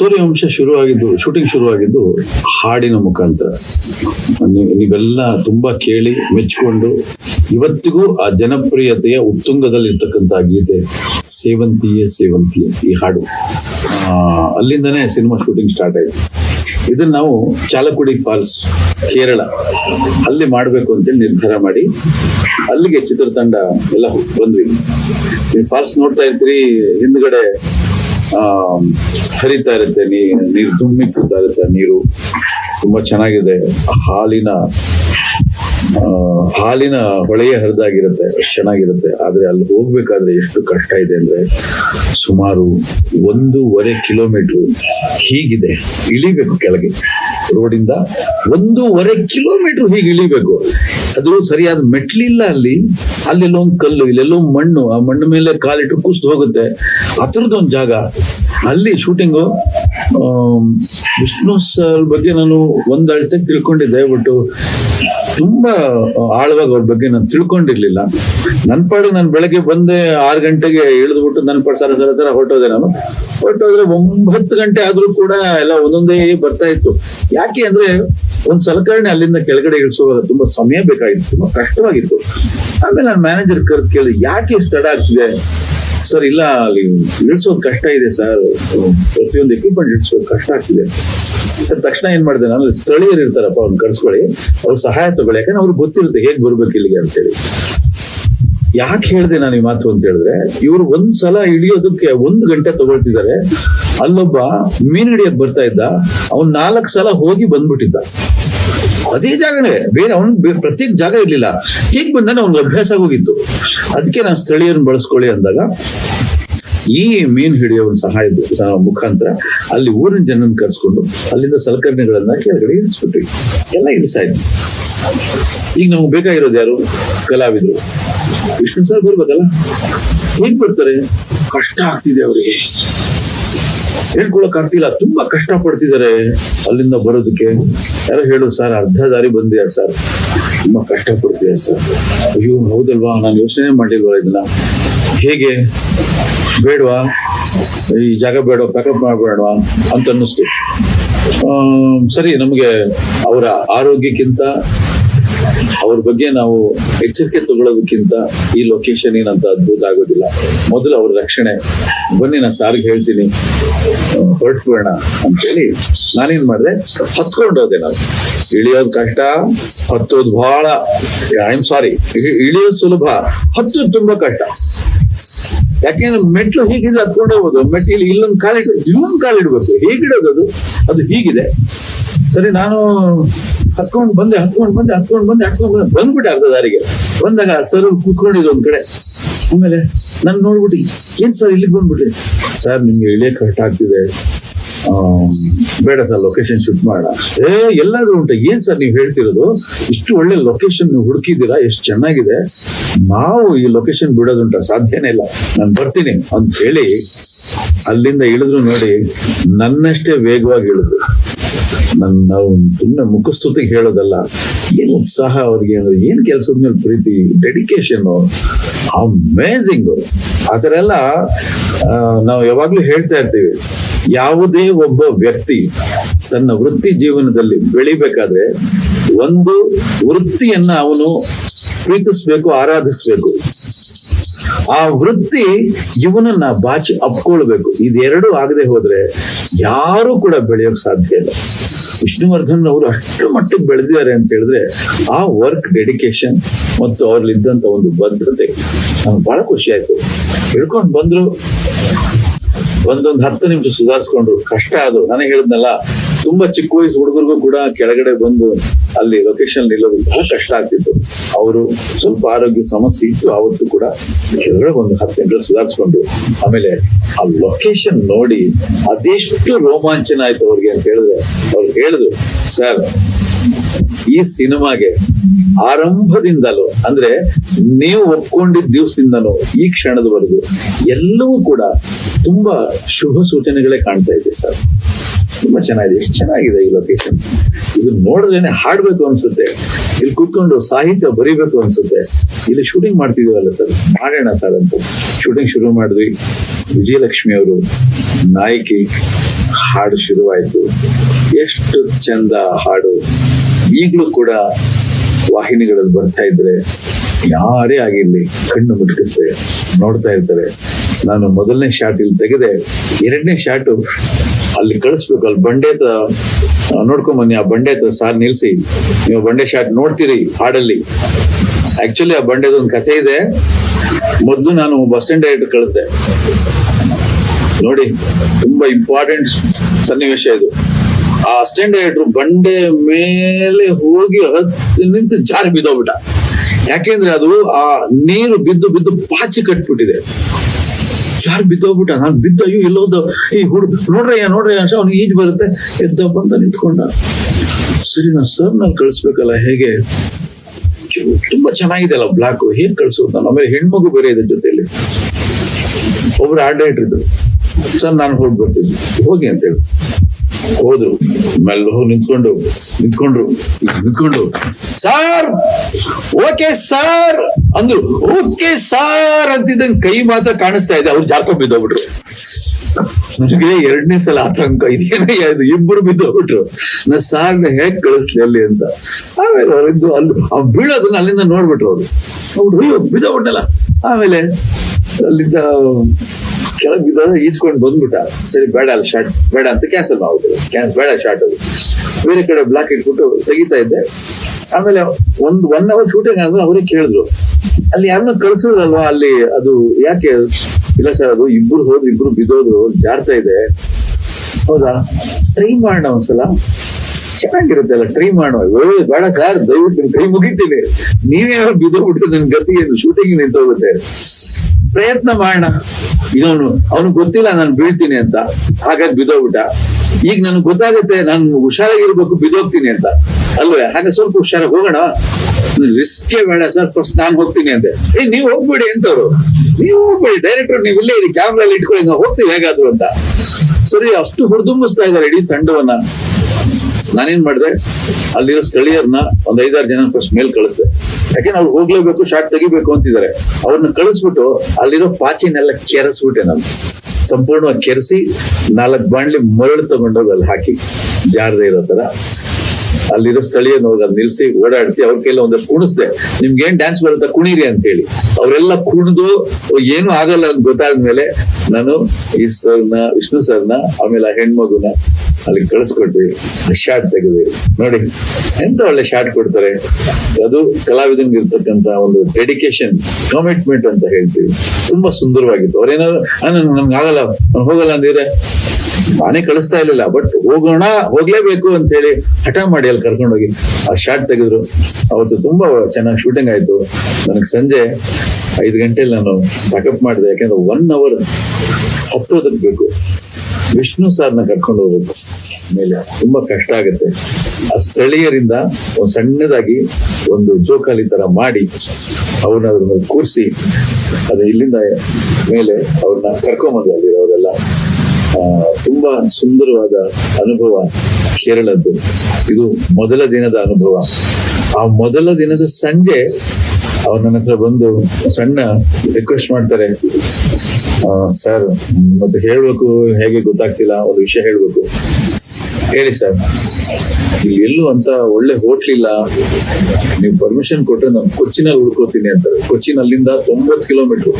ಸೂರ್ಯವಂಶ ಶುರುವಾಗಿದ್ದು, ಶೂಟಿಂಗ್ ಶುರುವಾಗಿದ್ದು, ಹಾಡಿನ ಮುಖಾಂತರ. ನೀವು- ನೀವೆಲ್ಲ ತುಂಬಾ ಕೇಳಿ ಮೆಚ್ಚಿಕೊಂಡು ಇವತ್ತಿಗೂ ಆ ಜನಪ್ರಿಯತೆಯ ಉತ್ತುಂಗದಲ್ಲಿರ್ತಕ್ಕಂಥ ಗೀತೆ, ಸೇವಂತಿಯೇ ಸೇವಂತಿಯೇ, ಈ ಹಾಡು. ಅಲ್ಲಿಂದನೇ ಸಿನಿಮಾ ಶೂಟಿಂಗ್ ಸ್ಟಾರ್ಟ್ ಆಯಿತು. ಇದನ್ನ ನಾವು ಚಾಲಕುಡಿ ಫಾಲ್ಸ್, ಕೇರಳ, ಅಲ್ಲಿ ಮಾಡಬೇಕು ಅಂತೇಳಿ ನಿರ್ಧಾರ ಮಾಡಿ, ಅಲ್ಲಿಗೆ ಚಿತ್ರತಂಡ ಎಲ್ಲ ಬಂದ್ವಿ. ನೀವು ಫಾಲ್ಸ್ ನೋಡ್ತಾ ಇರ್ತೀರಿ, ಹಿಂದ್ಗಡೆ ಹರಿತಾ ಇರುತ್ತೆ ನೀರು ನೀರು ಕೂತಾ ಇರುತ್ತೆ ನೀರು. ತುಂಬಾ ಚೆನ್ನಾಗಿದೆ. ಹಾಲಿನ ಹಾಲಿನ ಹೊಳೆಯ ಹರಿದಾಗಿರುತ್ತೆ ಅಷ್ಟು ಚೆನ್ನಾಗಿರುತ್ತೆ. ಆದ್ರೆ ಅಲ್ಲಿ ಹೋಗ್ಬೇಕಾದ್ರೆ ಎಷ್ಟು ಕಷ್ಟ ಇದೆ ಅಂದ್ರೆ ಸುಮಾರು ಒಂದೂವರೆ ಕಿಲೋಮೀಟರ್ ಹೀಗಿದೆ, ಇಳಿಬೇಕು ಕೆಳಗೆ. ರೋಡಿಂದ ಒಂದೂವರೆ ಕಿಲೋಮೀಟರ್ ಹೀಗೆ ಇಳಿಬೇಕು. ಅದು ಸರಿಯಾದ ಮೆಟ್ಲಿಲ್ಲ ಅಲ್ಲಿ. ಅಲ್ಲೆಲ್ಲೋ ಒಂದು ಕಲ್ಲು, ಇಲ್ಲೆಲ್ಲೋ ಮಣ್ಣು, ಆ ಮಣ್ಣು ಮೇಲೆ ಕಾಲಿಟ್ಟು ಕುಸ್ದು ಹೋಗುತ್ತೆ. ಥರದ್ದೊಂದು ಜಾಗ. ಅಲ್ಲಿ ಶೂಟಿಂಗ್ ವಿಷ್ಣು ಸರ್ ಬಗ್ಗೆ ನಾನು ಒಂದ್ ತಿಳ್ಕೊಂಡಿದ್ದೆ ಬಟ್ ತುಂಬಾ ಆಳವಾಗಿ ಅವ್ರ ಬಗ್ಗೆ ನಾನು ತಿಳ್ಕೊಂಡಿರ್ಲಿಲ್ಲ. ನನ್ನ ಪಾಡಿಗೆ ನಾನು ಬೆಳಗ್ಗೆ ಬಂದೆ ಆರು ಗಂಟೆಗೆ ಇಳಿದ್ಬಿಟ್ಟು ನನ್ನ ಪಾಡ ಸರ ಸರ ಸರ ಹೊರಟೋದೆ ನಾನು. ಹೊರಟೋದ್ರೆ ಒಂಬತ್ತು ಗಂಟೆ ಆದ್ರೂ ಕೂಡ ಎಲ್ಲ ಒಂದೊಂದೇ ಬರ್ತಾ ಇತ್ತು. ಯಾಕೆ ಅಂದ್ರೆ ಒಂದ್ ಸಲಕರಣೆ ಅಲ್ಲಿಂದ ಕೆಳಗಡೆ ಇಳಿಸುವಾಗ ತುಂಬಾ ಸಮಯ ಬೇಕಾಗಿತ್ತು, ತುಂಬಾ ಕಷ್ಟವಾಗಿತ್ತು. ಆಮೇಲೆ ನಾನು ಮ್ಯಾನೇಜರ್ ಕರೆದು ಕೇಳಿ, ಯಾಕೆ ಸ್ಟಡ್ ಆಗ್ತಿದೆ? ಸರ್, ಇಲ್ಲ, ಅಲ್ಲಿ ಇಳಿಸೋದು ಕಷ್ಟ ಇದೆ ಸರ್. ಪ್ರತಿಯೊಂದು ಎಕ್ವಿಪ್ಮೆಂಟ್ ಇಳಿಸೋದು ಕಷ್ಟ ಆಗ್ತಿದೆ. ತಕ್ಷಣ ಏನ್ ಮಾಡಿದೆ, ನಾನು ಸ್ಥಳೀಯರು ಇರ್ತಾರಪ್ಪ ಅವ್ನು ಕರ್ಸ್ಕೊಳ್ಳಿ. ಅವ್ರ ಸಹಾಯ ತಗೊಳ್ಳಿ. ಯಾಕಂದ್ರೆ ಅವ್ರಿಗೆ ಗೊತ್ತಿರುತ್ತೆ ಹೇಗ್ ಬರ್ಬೇಕು ಇಲ್ಲಿಗೆ ಅಂತೇಳಿ. ಯಾಕೆ ಹೇಳಿದೆ ನಾನು ಈ ಮಾತು ಅಂತ ಹೇಳಿದ್ರೆ, ಇವರು ಒಂದ್ ಸಲ ಇಳಿಯೋದಕ್ಕೆ ಒಂದು ಗಂಟೆ ತಗೊಳ್ತಿದ್ದಾರೆ. ಅಲ್ಲೊಬ್ಬ ಮೀನ್ ಹಿಡಿಯಕ್ ಬರ್ತಾ ಇದ್ದ. ಅವ್ನ್ ನಾಲ್ಕ್ ಸಲ ಹೋಗಿ ಬಂದ್ಬಿಟ್ಟಿದ್ದ. ಅದೇ ಜಾಗನೇ, ಬೇರೆ ಅವ್ನ್ ಪ್ರತ್ಯೇಕ ಜಾಗ ಇರ್ಲಿಲ್ಲ. ಈಗ ಬಂದಾನೆ ಅವ್ನಿಗೆ ಅಭ್ಯಾಸ ಆಗೋಗಿತ್ತು. ಅದಕ್ಕೆ ನಾನು ಸ್ಥಳೀಯರನ್ನು ಬಳಸ್ಕೊಳ್ಳಿ ಅಂದಾಗ, ಈ ಮೀನ್ ಹಿಡಿಯೋರ ಸಹಾಯದ ಸ- ಮುಖಾಂತರ ಅಲ್ಲಿ ಊರಿನ ಜನನ ಕರೆಸ್ಕೊಂಡು ಅಲ್ಲಿಂದ ಸಲಕರಣೆಗಳನ್ನ ಕೆಳಗಡೆ ಇಳಿಸ್ಬಿಟ್ವಿ ಎಲ್ಲ ಇಳಿಸಾಯ್ತು ಈಗ ನಮ್ಗೆ ಬೇಕಾಗಿರೋದು ಯಾರು? ಕಲಾವಿದರು. ವಿಷ್ಣು ಸರ್ ಬರ್ಬೇಕಲ್ಲ? ಹೇಗ್ ಬರ್ತಾರೆ? ಕಷ್ಟ ಆಗ್ತಿದೆ ಅವರಿಗೆ. ಹೇಳ್ಕೊಳಕ್ ಆಗ್ತಿಲ್ಲ. ತುಂಬಾ ಕಷ್ಟ ಪಡ್ತಿದ್ದಾರೆ ಅಲ್ಲಿಂದ ಬರೋದಕ್ಕೆ. ಯಾರೋ ಹೇಳು, ಸರ್, ಅರ್ಧ ದಾರಿ ಬಂದಿದೆ ಸರ್. ತುಂಬಾ ಕಷ್ಟ ಪಡ್ತಿದ್ದಾರೆ ಸರ್. ಅಯ್ಯೋ, ಹೌದಲ್ವಾ? ನಾನು ಯೋಚನೆ ಮಾಡಿಲ್ವಾ ಇದನ್ನ? ಹೇಗೆ? ಬೇಡವಾ? ಈ ಜಾಗ ಬೇಡ ಪ್ಯಾಕಪ್ ಮಾಡಬೇಡವಾ? ಅಂತ ಅನ್ನಿಸ್ತು. ಸರಿ, ನಮಗೆ ಅವರ ಆರೋಗ್ಯಕ್ಕಿಂತ ಅವ್ರ ಬಗ್ಗೆ ನಾವು ಎಚ್ಚರಿಕೆ ತಗೊಳ್ಳೋದಕ್ಕಿಂತ ಈ ಲೊಕೇಶನ್ ಏನಂತ ಅದ್ಭುತ ಆಗೋದಿಲ್ಲ. ಮೊದಲು ಅವ್ರ ರಕ್ಷಣೆ. ಬನ್ನಿ, ನಾನು ಸಾರಿಗೆ ಹೇಳ್ತೀನಿ. ಹೊರಟ್ಬಿಡೋಣ ಅಂತೇಳಿ ನಾನೇನ್ ಮಾಡಿದೆ ಹತ್ಕೊಂಡೋದೆ ನಾವು. ಇಳಿಯೋದು ಕಷ್ಟ, ಹತ್ತೋದು ಬಹಳ ಐ ಆಮ್ ಸಾರಿ ಇಳಿಯೋದು ಸುಲಭ, ಹತ್ತೋದು ತುಂಬಾ ಕಷ್ಟ. ಯಾಕೆಂದ್ರೆ ಮೆಟ್ಲು ಹೀಗಿದೆ ಹತ್ಕೊಂಡು ಹೋಗ್ಬೋದು ಮೆಟ್ಲು ಇಲ್ಲಿ ಇಲ್ಲೊಂದು ಕಾಲಿಡ್ ಇನ್ನೊಂದು ಕಾಲಿಡ್ಬೇಕು ಹೇಗಿಡೋದು ಅದು? ಅದು ಹೀಗಿದೆ. ಸರಿ, ನಾನು ಹತ್ಕೊಂಡು ಬಂದೆ ಹತ್ಕೊಂಡು ಬಂದೆ ಹತ್ಕೊಂಡು ಬಂದೆ ಹತ್ಕೊಂಡು ಬಂದೆ. ಬಂದ್ಬಿಟ್ಟೆ ಅರ್ಧ ದಾರಿಗೆ. ಬಂದಾಗ ಸರ್ ಕೂತ್ಕೊಂಡಿದ್ರು ಒಂದ್ ಕಡೆ. ಆಮೇಲೆ ನನ್ ನೋಡ್ಬಿಟ್ಟು, ಏನ್ ಸರ್ ಇಲ್ಲಿಗೆ ಬಂದ್ಬಿಟ್ರಿ? ಸರ್, ನಿಮ್ಗೆ ಇಳಿಯಕ್ ಕಷ್ಟ ಆಗ್ತಿದೆ. ಬೇಡ ಸರ್ ಲೊಕೇಶನ್ ಶೂಟ್ ಮಾಡ. ಏ, ಎಲ್ಲಾದ್ರೂ ಉಂಟು. ಏನ್ ಸರ್ ನೀವು ಹೇಳ್ತಿರೋದು? ಇಷ್ಟು ಒಳ್ಳೆ ಲೊಕೇಶನ್ ಹುಡುಕಿದ್ದೀರಾ? ಎಷ್ಟು ಚೆನ್ನಾಗಿದೆ. ನಾವು ಈ ಲೊಕೇಶನ್ ಬಿಡೋದುಂಟ ಸಾಧ್ಯನೇ ಇಲ್ಲ. ನಾನು ಬರ್ತೀನಿ ಅಂತ ಹೇಳಿ ಅಲ್ಲಿಂದ ಇಳಿದ್ರು ನೋಡಿ ನನ್ನಷ್ಟೇ ವೇಗವಾಗಿ ಇಳಿದ್ರು. ನನ್ ನಾವು ಸುಮ್ಮನೆ ಮುಖಸ್ತುತಿಗೆ ಹೇಳೋದಲ್ಲ, ಏನು ಉತ್ಸಾಹ ಅವ್ರಿಗೆ ಏನ್ ಕೆಲಸದ ಮೇಲೆ ಪ್ರೀತಿ ಡೆಡಿಕೇಶನ್ ಅಮೇಝಿಂಗ್ ಆತರ ಎಲ್ಲ ನಾವು ಯಾವಾಗ್ಲೂ ಹೇಳ್ತಾ ಇರ್ತೀವಿ. ಯಾವುದೇ ಒಬ್ಬ ವ್ಯಕ್ತಿ ತನ್ನ ವೃತ್ತಿ ಜೀವನದಲ್ಲಿ ಬೆಳಿಬೇಕಾದ್ರೆ ಒಂದು ವೃತ್ತಿಯನ್ನ ಅವನು ಪ್ರೀತಿಸ್ಬೇಕು, ಆರಾಧಿಸ್ಬೇಕು. ಆ ವೃತ್ತಿ ಇವನನ್ನ ಬಾಚಿ ಅಪ್ಕೊಳ್ಬೇಕು. ಇದೆರಡು ಆಗದೆ ಹೋದ್ರೆ ಯಾರು ಕೂಡ ಬೆಳೆಯೋಕ್ ಸಾಧ್ಯ ಇಲ್ಲ. ವಿಷ್ಣುವರ್ಧನ್ ಅವರು ಅಷ್ಟು ಮಟ್ಟಿಗೆ ಬೆಳೆದಿದ್ದಾರೆ ಅಂತ ಹೇಳಿದ್ರೆ ಆ ವರ್ಕ್ ಡೆಡಿಕೇಶನ್ ಮತ್ತು ಅವ್ರಲ್ಲಿದ್ದಂತ ಒಂದು ಬದ್ಧತೆ ನಮ್ಗೆ ಬಹಳ ಖುಷಿ ಆಯ್ತು. ಹಿಡ್ಕೊಂಡು ಬಂದ್ರು. ಒಂದೊಂದು ಹತ್ತು ನಿಮಿಷ ಸುಧಾರಿಸ್ಕೊಂಡ್ರು. ಕಷ್ಟ ಅದು ನನಗೆ ಹೇಳಿದ್ನಲ್ಲ ತುಂಬಾ ಚಿಕ್ಕ ವಯಸ್ಸು ಹುಡುಗರಿಗೂ ಕೂಡ ಕೆಳಗಡೆ ಬಂದು ಅಲ್ಲಿ ಲೊಕೇಶನ್ ನಿಲ್ಲೋದು ಬಹಳ ಕಷ್ಟ ಆಗ್ತಿತ್ತು. ಅವರು ಸ್ವಲ್ಪ ಆರೋಗ್ಯ ಸಮಸ್ಯೆ ಇತ್ತು ಅವತ್ತು ಕೂಡ ಕೆಳಗಡೆ ಒಂದು ಹತ್ತು ನಿಮಿಷ ಸುಧಾರಿಸ್ಕೊಂಡು ಆಮೇಲೆ ಆ ಲೊಕೇಶನ್ ನೋಡಿ ಅದೆಷ್ಟು ರೋಮಾಂಚನ ಆಯ್ತು ಅವ್ರಿಗೆ ಅಂತ ಹೇಳಿದ್ರೆ, ಅವ್ರು ಹೇಳಿದ್ರು, ಸರ್, ಈ ಸಿನಿಮಾಗೆ ಆರಂಭದಿಂದಲೂ ಅಂದ್ರೆ ನೀವು ಒಪ್ಕೊಂಡಿದ್ದ ದಿವಸದಿಂದಲೂ ಈ ಕ್ಷಣದವರೆಗೂ ಎಲ್ಲವೂ ಕೂಡ ತುಂಬಾ ಶುಭ ಸೂಚನೆಗಳೇ ಕಾಣ್ತಾ ಇದೆ ಸರ್. ತುಂಬಾ ಚೆನ್ನಾಗಿದೆ, ಎಷ್ಟು ಚೆನ್ನಾಗಿದೆ ಈ ಲೊಕೇಶನ್ ಇದು ನೋಡಿದ್ರೇನೆ ಹಾಡ್ಬೇಕು ಅನ್ಸುತ್ತೆ. ಇಲ್ಲಿ ಕೂತ್ಕೊಂಡು ಸಾಹಿತ್ಯ ಬರೀಬೇಕು ಅನ್ಸುತ್ತೆ. ಇಲ್ಲಿ ಶೂಟಿಂಗ್ ಮಾಡ್ತಿದೀವಲ್ಲ ಸರ್ ಮಾಡೋಣ ಸರ್ ಅಂತ. ಶೂಟಿಂಗ್ ಶುರು ಮಾಡಿದ್ವಿ. ವಿಜಯಲಕ್ಷ್ಮಿ ಅವರು, ನಾಯಕಿ, ಹಾಡು ಶುರುವಾಯ್ತು. ಎಷ್ಟು ಚಂದ ಹಾಡು. ಈಗಲೂ ಕೂಡ ವಾಹಿನಿಗಳಲ್ಲಿ ಬರ್ತಾ ಇದ್ರೆ ಯಾರೇ ಆಗಿರ್ಲಿ ಕಣ್ಣು ಮುಟ್ಕಿಸ್ರೆ ನೋಡ್ತಾ ಇರ್ತಾರೆ. ನಾನು ಮೊದಲನೇ ಶಾರ್ಟ್ ಇಲ್ಲಿ ತೆಗೆದೆ, ಎರಡನೇ ಶಾಟು ಅಲ್ಲಿ ಕಳಿಸ್ಬೇಕು. ಅಲ್ಲಿ ಬಂಡೆ ನೋಡ್ಕೊಂಡ್ ಬನ್ನಿ. ಆ ಬಂಡೆ ಸಾರ್ ನಿಲ್ಸಿ. ನೀವು ಬಂಡೆ ಶಾಟ್ ನೋಡ್ತೀರಿ ಹಾಡಲ್ಲಿ. ಆಕ್ಚುಲಿ ಆ ಬಂಡೆದ ಒಂದು ಕಥೆ ಇದೆ. ಮೊದಲು ನಾನು ಬಸ್ ಸ್ಟ್ಯಾಂಡ್ ಡೈರೆಕ್ಟರ್ ಕಳಿಸ್ದೆ. ನೋಡಿ, ತುಂಬಾ ಇಂಪಾರ್ಟೆಂಟ್ ಸನ್ನಿವೇಶ ಇದು. ಆ ಅಸಿಸ್ಟೆಂಟ್ ಡೈರೆಕ್ಟರ್ ಬಂಡೆ ಮೇಲೆ ಹೋಗಿ ಹತ್ತು ನಿಂತು ಜಾರಿ ಬಿದ್ದೋಗ್ಬಿಟ್ಟ. ಯಾಕೆಂದ್ರೆ ಅದು ಆ ನೀರು ಬಿದ್ದು ಬಿದ್ದು ಪಾಚಿ ಕಟ್ಬಿಟ್ಟಿದೆ. ಜಾರಿ ಬಿದ್ದೋಗ್ಬಿಟ್ಟ? ನಾನು ಬಿದ್ದ ಅಯ್ಯೋ ಎಲ್ಲೋದ ಈ ಹುಡುಗ ನೋಡ್ರಯ್ಯ ನೋಡ್ರಯ್ಯ ಅಂತ ಅವ್ನಿಗೆ ಈಜ್ ಬರುತ್ತೆ. ಎದ್ದ ಬಂದ ನಿಂತ್ಕೊಂಡ. ಸರಿ ನಾನು ಸರ್ ನಾನು ಕಳಿಸ್ಬೇಕಲ್ಲ, ಹೇಗೆ? ತುಂಬಾ ಚೆನ್ನಾಗಿದೆ ಅಲ್ಲ ಬ್ಲಾಕ್ ಹೇಗ್ ಕಳ್ಸೋದು ನಾನು ಆಮೇಲೆ ಹೆಣ್ಮಗು ಬೇರೆ ಇದೆ ಜೊತೆಯಲ್ಲಿ. ಒಬ್ರು ಆಡ್ ಇದ್ರು ಸರ್, ನಾನು ಹೋಗಿ ಬರ್ತೀನಿ. ಹೋಗಿ ಅಂತ ಹೇಳಿ. ಹೋದ್ರು. ಮೇಲೆ ಹೋಗಿ ನಿಂತ್ಕೊಂಡು ನಿಂತ್ಕೊಂಡ್ರು ನಿಂತ್ಕೊಂಡು. ಸಾರ್, ಓಕೆ ಸಾರ್ ಅಂದ್ರು. ಓಕೆ ಸಾರ್ ಅಂತಿದ್ದಂಗ್ ಕೈ ಮಾತ್ರ ಕಾಣಿಸ್ತಾ ಇದೆ. ಅವ್ರು ಜಾರ್ಕೊಂಡ್ ಬಿದ್ದೋಗ್ಬಿಟ್ರು. ನನಗೆ ಎರಡನೇ ಸಲ ಆತಂಕ. ಇದೇನೋ ಇದು ಇಬ್ಬರು ಬಿದ್ದೋಗ್ಬಿಟ್ರು. ನಾ ಸಾರ್ನ ಹೇಗ್ ಕಳಿಸ್ಲಿ ಅಲ್ಲಿ ಅಂತ. ಆಮೇಲೆ ಅವರಿದ್ದು ಅಲ್ಲಿ ಅವ್ ಬೀಳೋದನ್ನ ಅಲ್ಲಿಂದ ನೋಡ್ಬಿಟ್ರು ಅವ್ರು. ಅವ್ರು ಬಿದ್ದೋಗ್ಬಿಟ್ಟಲ್ಲ ಆಮೇಲೆ ಅಲ್ಲಿಂದ ಬಿದ್ದಾಗ ಈಚ್ಕೊಂಡು ಬಂದ್ಬಿಟ್ಟ. ಸರಿ, ಬೇಡ ಅಲ್ಲಿ ಶಾರ್ಟ್ ಬೇಡ ಅಂತ ಕ್ಯಾನ್ಸಲ್ ಮಾಡ್ಬಿಟ್ಟು ಬೇಡ ಶಾರ್ಟ್ ಅದು. ಬೇರೆ ಕಡೆ ಬ್ಲಾಕ್ ಇಟ್ಬಿಟ್ಟು ತೆಗಿತಾ ಇದ್ದೆ. ಆಮೇಲೆ ಒಂದ್ ಒನ್ ಅವರ್ ಶೂಟಿಂಗ್ ಆದ್ಮೇಲೆ ಅವ್ರಿಗೆ ಕೇಳಿದ್ರು. ಅಲ್ಲಿ ಯಾರನ್ನ ಕಳ್ಸಿದ್ರಲ್ವಾ ಅಲ್ಲಿ? ಅದು ಯಾಕೆ? ಇಲ್ಲ ಸರ್ ಅದು ಇಬ್ರು ಹೋದ್ರು, ಇಬ್ರು ಬಿದ್ದೋದ್ರು, ಜಾರ್ತಾ ಇದೆ. ಹೌದಾ? ಟ್ರೈ ಮಾಡೋಣ ಒಂದ್ಸಲ. ಚೆನ್ನಾಗಿರುತ್ತೆ ಅಲ್ಲ ಟ್ರೈ ಮಾಡುವ ಬೇಡ ಸರ್ ದಯವಿಟ್ಟು ಕೈ ಮುಗಿತೀನಿ. ನೀವೇ ಬಿದ್ದೋಗ್ಬಿಟ್ಟು ನನ್ ಏನು ಶೂಟಿಂಗ್ ನಿಂತೋಗುತ್ತೆ. ಪ್ರಯತ್ನ ಮಾಡೋಣ ಇವನು ಅವನು ಗೊತ್ತಿಲ್ಲ, ನಾನು ಬೀಳ್ತೀನಿ ಅಂತ. ಹಾಗಾಗಿ ಬಿದ್ದೋಗ್ಬಿಟ್ಟ. ಈಗ ನನಗೆ ಗೊತ್ತಾಗುತ್ತೆ, ನಾನು ಹುಷಾರಾಗಿರ್ಬೇಕು, ಬಿದ್ದೋಗ್ತೀನಿ ಅಂತ. ಅಲ್ವೇ? ಹಾಗೆ ಸ್ವಲ್ಪ ಹುಷಾರಾಗಿ ಹೋಗೋಣ. ರಿಸ್ಕೇ ಬೇಡ ಸರ್ ಫಸ್ಟ್ ನಾನು ಹೋಗ್ತೀನಿ ಅಂತೆ ಏ, ನೀವು ಹೋಗ್ಬೇಡಿ ಅಂತವ್ರು. ನೀವು ಹೋಗ್ಬೇಡಿ. ಡೈರೆಕ್ಟರ್ ನೀವು ಇಲ್ಲೇ ಇರಿ ಕ್ಯಾಮ್ರಾ ಇಟ್ಕೊಳ್ಳಿ, ನಾವು ಹೋಗ್ತೀವಿ ಹೇಗಾದ್ರು ಅಂತ. ಸರಿ, ಅಷ್ಟು ಹುರಿದುಂಬಿಸ್ತಾ ಇದಾರೆ ಇಡೀ ತಂಡವನ್ನ. ನಾನೇನ್ ಮಾಡಿದೆ? ಅಲ್ಲಿರೋ ಸ್ಥಳೀಯರನ್ನ ಒಂದ್ ಐದಾರು ಜನ ಫಸ್ಟ್ ಮೇಲ್ ಕಳಿಸ್ದೆ. ಯಾಕೆಂದ್ರೆ ಅವ್ರು ಹೋಗ್ಲೇಬೇಕು ಶಾರ್ಟ್ ತೆಗಿಬೇಕು ಅಂತಿದ್ದಾರೆ. ಅವ್ರನ್ನ ಕಳಿಸ್ಬಿಟ್ಟು ಅಲ್ಲಿರೋ ಪಾಚಿನೆಲ್ಲ ಕೆರೆಸ್ಬಿಟ್ಟೆ ನಾನು. ಸಂಪೂರ್ಣವಾಗಿ ಕೆರೆಸಿ ನಾಲ್ಕು ಬಾಣ್ಲಿ ಮರಳು ತಗೊಂಡೋಗಿ ಅಲ್ಲಿ ಹಾಕಿ. ಜಾರದೇ ಇರೋ ತರ ಅಲ್ಲಿರೋ ಸ್ಥಳೀಯ ಅಲ್ಲಿ ನಿಲ್ಸಿ ಓಡಾಡಿಸಿ ಅವ್ರ ಕೈಲಿ ಒಂದಷ್ಟು ಕುಣಿಸ್ದೆ ನಿಮ್ಗೆ ಏನ್ ಡ್ಯಾನ್ಸ್ ಬರುತ್ತಾ ಕುಣಿರಿ ಅಂತ ಹೇಳಿ ಅವರೆಲ್ಲ ಕುಣಿದು ಏನು ಆಗಲ್ಲ ಅಂತ ಗೊತ್ತಾದ್ಮೇಲೆ ನಾನು ಈ ಸರ್ನ, ವಿಷ್ಣು ಸರ್ನ, ಆಮೇಲೆ ಆ ಹೆಣ್ಮಗುನ ಅಲ್ಲಿ ಕಳಿಸ್ಕೊಟ್ವಿ. ಶಾರ್ಟ್ ತೆಗೆದ್ವಿ. ನೋಡಿ, ಎಂತ ಒಳ್ಳೆ ಶಾರ್ಟ್ ಕೊಡ್ತಾರೆ? ಅದು ಕಲಾವಿದನ್ಗೆ ಇರ್ತಕ್ಕಂತ ಒಂದು ಡೆಡಿಕೇಶನ್ ಕಮಿಟ್ಮೆಂಟ್ ಅಂತ ಹೇಳ್ತೀವಿ. ತುಂಬಾ ಸುಂದರವಾಗಿತ್ತು. ಅವ್ರೇನಾದ್ರು ನಮ್ಗೆ ಆಗಲ್ಲ ಹೋಗಲ್ಲ ಅಂದಿದ್ರೆ ನಾನೇ ಕಳಿಸ್ತಾ ಇರ್ಲಿಲ್ಲ ಬಟ್ ಹೋಗೋಣ ಹೋಗ್ಲೇಬೇಕು ಅಂತ ಹೇಳಿ ಹಠ ಮಾಡಿ ಅಲ್ಲಿ ಕರ್ಕೊಂಡೋಗಿ ಆ ಶಾರ್ಟ್ ತೆಗೆದ್ರು. ಅವತ್ತು ತುಂಬಾ ಚೆನ್ನಾಗಿ ಶೂಟಿಂಗ್ ಆಯ್ತು. ನನಗೆ ಸಂಜೆ ಐದು ಗಂಟೆಲಿ ನಾನು ಪ್ಯಾಕಪ್ ಮಾಡಿದೆ ಯಾಕಂದ್ರೆ ಒನ್ ಅವರ್ ಹತ್ತೋದಕ್ಕೆ ಬೇಕು. ವಿಷ್ಣು ಸರ್ನ ಕರ್ಕೊಂಡು ಹೋಗ್ಬೇಕು. ಮೇಲೆ ತುಂಬಾ ಕಷ್ಟ ಆಗುತ್ತೆ. ಆ ಸ್ಥಳೀಯರಿಂದ ಒಂದು ಸಣ್ಣದಾಗಿ ಒಂದು ಜೋಕಾಲಿ ತರ ಮಾಡಿ ಅವ್ರನ್ನ ಅದ್ರ ಕೂರಿಸಿ ಅದು ಇಲ್ಲಿಂದ ಮೇಲೆ ಅವ್ರನ್ನ ಕರ್ಕೊಂಬಂದು ಅಲ್ಲಿರೋರೆಲ್ಲ ಆ, ತುಂಬಾ ಸುಂದರವಾದ ಅನುಭವ ಕೇರಳದ್ದು. ಇದು ಮೊದಲ ದಿನದ ಅನುಭವ. ಆ ಮೊದಲ ದಿನದ ಸಂಜೆ ಅವ್ರು ನನ್ನ ಹತ್ರ ಬಂದು ಸಣ್ಣ ರಿಕ್ವೆಸ್ಟ್ ಮಾಡ್ತಾರೆ. ಸರ್ ಮತ್ತೆ ಹೇಳ್ಬೇಕು, ಹೇಗೆ ಗೊತ್ತಾಗ್ತಿಲ್ಲ, ಒಂದು ವಿಷಯ ಹೇಳ್ಬೇಕು. ಹೇಳಿ ಸರ್. ಇಲ್ಲಿ ಎಲ್ಲೂ ಅಂತ ಒಳ್ಳೆ ಹೋಟ್ಲ್ ಇಲ್ಲ. ನೀವು ಪರ್ಮಿಷನ್ ಕೊಟ್ಟರೆ ನಾನು ಕೊಚ್ಚಿನಲ್ಲಿ ಉಳ್ಕೋತೀನಿ ಅಂತಾರೆ. ಕೊಚ್ಚಿನ ಅಲ್ಲಿಂದ ತೊಂಬತ್ತು ಕಿಲೋಮೀಟರ್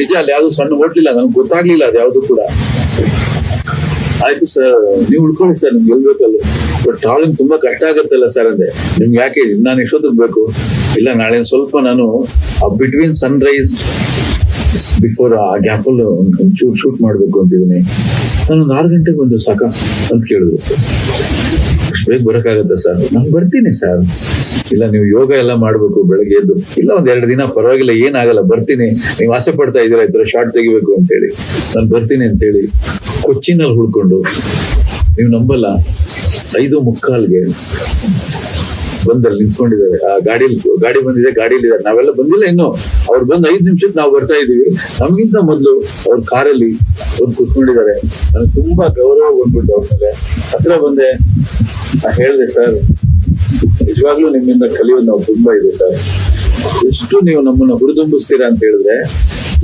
ನಿಜ ಅಲ್ಲಿ ಯಾವ್ದು ಸಣ್ಣ ಹೋಟ್ಲ್ ಇಲ್ಲ, ನನಗೆ ಗೊತ್ತಾಗ್ಲಿಲ್ಲ ಅದು ಯಾವ್ದು ಕೂಡ. ಆಯ್ತು ಸರ್ ನೀವು ಉಳ್ಕೊಳ್ಳಿ ಸರ್ ನಿಮ್ಗೆ ಹೇಳ್ಬೇಕಲ್ಲ ಬಟ್ ಟ್ರಾವೆಲಿಂಗ್ ತುಂಬಾ ಕಷ್ಟ ಆಗುತ್ತಲ್ಲ ಸರ್ ಅಂದೆ ನಿಮ್ಗೆ ಯಾಕೆ ನಾನು ಎಷ್ಟೊತ್ತಿಗೆ ಬೇಕು? ಇಲ್ಲ, ನಾಳೆ ಸ್ವಲ್ಪ ನಾನು ಬಿಟ್ವೀನ್ ಸನ್ ರೈಸ್ ಬಿಫೋರ್ ಆ ಗ್ಯಾಪ್ ಅಲ್ಲಿ ಒಂಚೂರು ಶೂಟ್ ಮಾಡ್ಬೇಕು ಅಂತಿದ್ದೀನಿ. ನಾನೊಂದು ಆರು ಗಂಟೆಗೆ ಬಂದು ಸಾಕ ಅಂತ ಕೇಳಿದ್ರು ಅಷ್ಟು ಬೇಗ ಬರಕ್ಕಾಗತ್ತಾ ಸರ್? ನಾನು ಬರ್ತೀನಿ ಸರ್. ಇಲ್ಲ, ನೀವು ಯೋಗ ಎಲ್ಲ ಮಾಡ್ಬೇಕು ಬೆಳಗ್ಗೆ ಎದ್ದು. ಇಲ್ಲ, ಒಂದ್ ಎರಡು ದಿನ ಪರವಾಗಿಲ್ಲ, ಏನಾಗಲ್ಲ, ಬರ್ತೀನಿ. ನೀವು ಆಸೆ ಪಡ್ತಾ ಇದ್ದೀರಾ ಇದ್ರ ಶಾರ್ಟ್ ತೆಗಿಬೇಕು ಅಂತ ಹೇಳಿ ನಾನು ಬರ್ತೀನಿ ಅಂತ ಹೇಳಿ ಕೊಚ್ಚಿನಲ್ಲಿ ಹುಡ್ಕೊಂಡು ನೀವು ನಂಬಲ್ಲ, ಐದು ಮುಕ್ಕಾಲ್ಗೆ ಬಂದಲ್ಲಿ ನಿಂತ್ಕೊಂಡಿದ್ದಾರೆ. ಆ ಗಾಡಿ ಗಾಡಿ ಬಂದಿದೆ, ಗಾಡಿಯಲ್ಲಿ ಇದ್ದಾರೆ. ನಾವೆಲ್ಲ ಬಂದಿಲ್ಲ ಇನ್ನು. ಅವ್ರು ಬಂದು ಐದು ನಿಮಿಷಕ್ಕೆ ನಾವು ಬರ್ತಾ ಇದೀವಿ ನಮಗಿಂತ ಮೊದಲು ಅವ್ರ ಕಾರಲ್ಲಿ ಬಂದು ಕೂತ್ಕೊಂಡಿದ್ದಾರೆ. ನನಗೆ ತುಂಬಾ ಗೌರವ ಬಂದ್ಬಿಟ್ಟು ಅವ್ರ ಮೇಲೆ. ಹತ್ರ ಬಂದೆ. ಹೇಳಿದೆ, ಸರ್, ನಿಜವಾಗ್ಲೂ ನಿಮ್ಮಿಂದ ಕಲಿಯೋದು ನಾವು ತುಂಬಾ ಇದೆ, ಸರ್. ಎಷ್ಟು ನೀವು ನಮ್ಮನ್ನ ಹುರಿದುಂಬಿಸ್ತೀರಾ ಅಂತ ಹೇಳಿದ್ರೆ,